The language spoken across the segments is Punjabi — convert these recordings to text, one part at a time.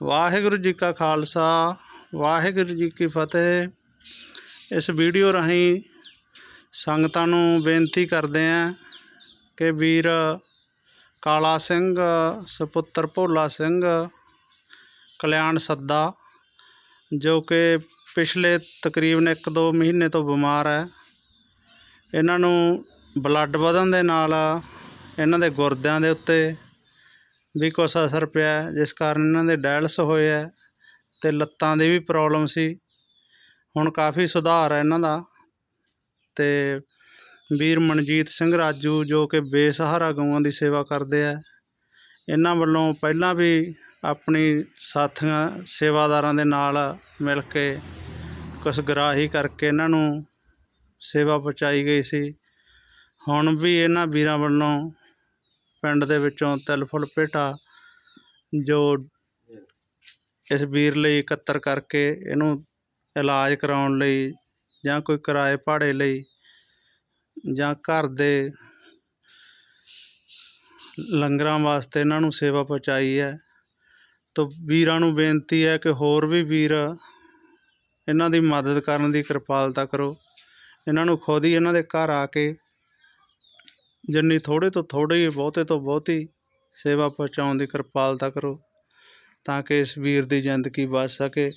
ਵਾਹਿਗੁਰੂ ਜੀ ਕਾ ਖਾਲਸਾ, ਵਾਹਿਗੁਰੂ ਜੀ ਕੀ ਫਤਿਹ। ਇਸ ਵੀਡੀਓ ਰਾਹੀਂ ਸੰਗਤਾਂ ਨੂੰ ਬੇਨਤੀ ਕਰਦੇ ਆਂ ਕਿ ਵੀਰ ਕਾਲਾ ਸਿੰਘ, ਸੁਪੁੱਤਰ ਭੋਲਾ ਸਿੰਘ, ਕਲਿਆਣ ਸੱਦਾ, ਜੋ ਕਿ ਪਿਛਲੇ ਤਕਰੀਬਨ 1-2 ਮਹੀਨੇ ਤੋਂ ਬਿਮਾਰ ਹੈ, ਇਹਨਾਂ ਨੂੰ ਬਲੱਡ ਵਧਣ ਦੇ ਨਾਲ ਇਹਨਾਂ ਦੇ ਗੁਰਦਿਆਂ ਦੇ ਉੱਤੇ ਵੀ ਕੁਛ ਅਸਰ ਪਿਆ ਜਿਸ ਕਾਰਨ ਇਹਨਾਂ ਦੇ ਡਾਇਲਸ ਹੋਏ ਹੈ ਅਤੇ ਲੱਤਾਂ ਦੀ ਵੀ ਪ੍ਰੋਬਲਮ ਸੀ। ਹੁਣ ਕਾਫੀ ਸੁਧਾਰ ਹੈ ਇਹਨਾਂ ਦਾ ਤੇ ਵੀਰ ਮਨਜੀਤ ਸਿੰਘ ਰਾਜੂ ਜੋ ਕਿ ਬੇਸਹਾਰਾ ਗਊਆਂ ਦੀ ਸੇਵਾ ਕਰਦੇ ਆ ਇਹਨਾਂ ਵੱਲੋਂ ਪਹਿਲਾਂ ਵੀ ਆਪਣੀ ਸਾਥੀਆਂ, ਸੇਵਾਦਾਰਾਂ ਦੇ ਨਾਲ ਮਿਲ ਕੇ ਕੁਛ ਗਰਾਹੀ ਕਰਕੇ ਇਹਨਾਂ ਨੂੰ ਸੇਵਾ ਪਹੁੰਚਾਈ ਗਈ ਸੀ। ਹੁਣ ਵੀ ਇਹਨਾਂ ਵੀਰਾਂ ਵੱਲੋਂ ਪਿੰਡ ਦੇ ਵਿੱਚੋਂ ਤਿਲ ਫੁੱਲ ਭੇਟਾ, ਜੋ ਇਸ ਵੀਰ ਲਈ ਇਕੱਤਰ ਕਰਕੇ ਇਹਨੂੰ ਇਲਾਜ ਕਰਾਉਣ ਲਈ ਜਾਂ ਕੋਈ ਕਿਰਾਏ ਭਾੜੇ ਲਈ ਜਾਂ ਘਰ ਦੇ ਲੰਗਰਾਂ ਵਾਸਤੇ ਇਹਨਾਂ ਨੂੰ ਸੇਵਾ ਪਹੁੰਚਾਈ ਹੈ। ਤਾਂ ਵੀਰਾਂ ਨੂੰ ਬੇਨਤੀ ਹੈ ਕਿ ਹੋਰ ਵੀ ਵੀਰ ਇਹਨਾਂ ਦੀ ਮਦਦ ਕਰਨ ਦੀ ਕਿਰਪਾਲਤਾ ਕਰੋ। ਇਹਨਾਂ ਨੂੰ ਖੁਦ ਹੀ ਇਹਨਾਂ ਦੇ ਘਰ ਆ ਕੇ ਜਿੰਨੀ ਥੋੜ੍ਹੇ ਤੋਂ ਥੋੜ੍ਹੀ, ਬਹੁਤੇ ਤੋਂ ਬਹੁਤੀ ਸੇਵਾ ਪਹੁੰਚਾਉਣ ਦੀ ਕਿਰਪਾਲਤਾ ਕਰੋ ਤਾਂ ਕਿ ਇਸ ਵੀਰ ਦੀ ਜ਼ਿੰਦਗੀ ਬਚ ਸਕੇ।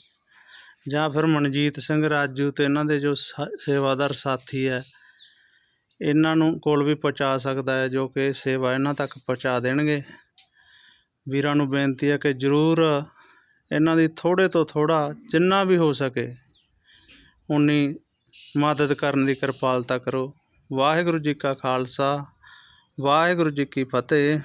ਜਾਂ ਫਿਰ ਮਨਜੀਤ ਸਿੰਘ ਰਾਜੂ ਤੇ ਇਹਨਾਂ ਦੇ ਜੋ ਸਾ- ਸੇਵਾਦਾਰ ਸਾਥੀ ਹੈ, ਇਹਨਾਂ ਨੂੰ ਕੋਲ ਵੀ ਪਹੁੰਚਾ ਸਕਦਾ ਹੈ ਜੋ ਕਿ ਸੇਵਾ ਇਹਨਾਂ ਤੱਕ ਪਹੁੰਚਾ ਦੇਣਗੇ। ਵੀਰਾਂ ਨੂੰ ਬੇਨਤੀ ਹੈ ਕਿ ਜ਼ਰੂਰ ਇਹਨਾਂ ਦੀ ਥੋੜ੍ਹੇ ਤੋਂ ਥੋੜ੍ਹਾ ਜਿੰਨਾ ਵੀ ਹੋ ਸਕੇ ਉਨੀ ਮਦਦ ਕਰਨ ਦੀ ਕਿਰਪਾਲਤਾ ਕਰੋ। ਵਾਹਿਗੁਰੂ ਜੀ ਕਾ ਖਾਲਸਾ। ਵਾਹਿਗੁਰੂ ਜੀ ਕੀ ਫਤਿਹ।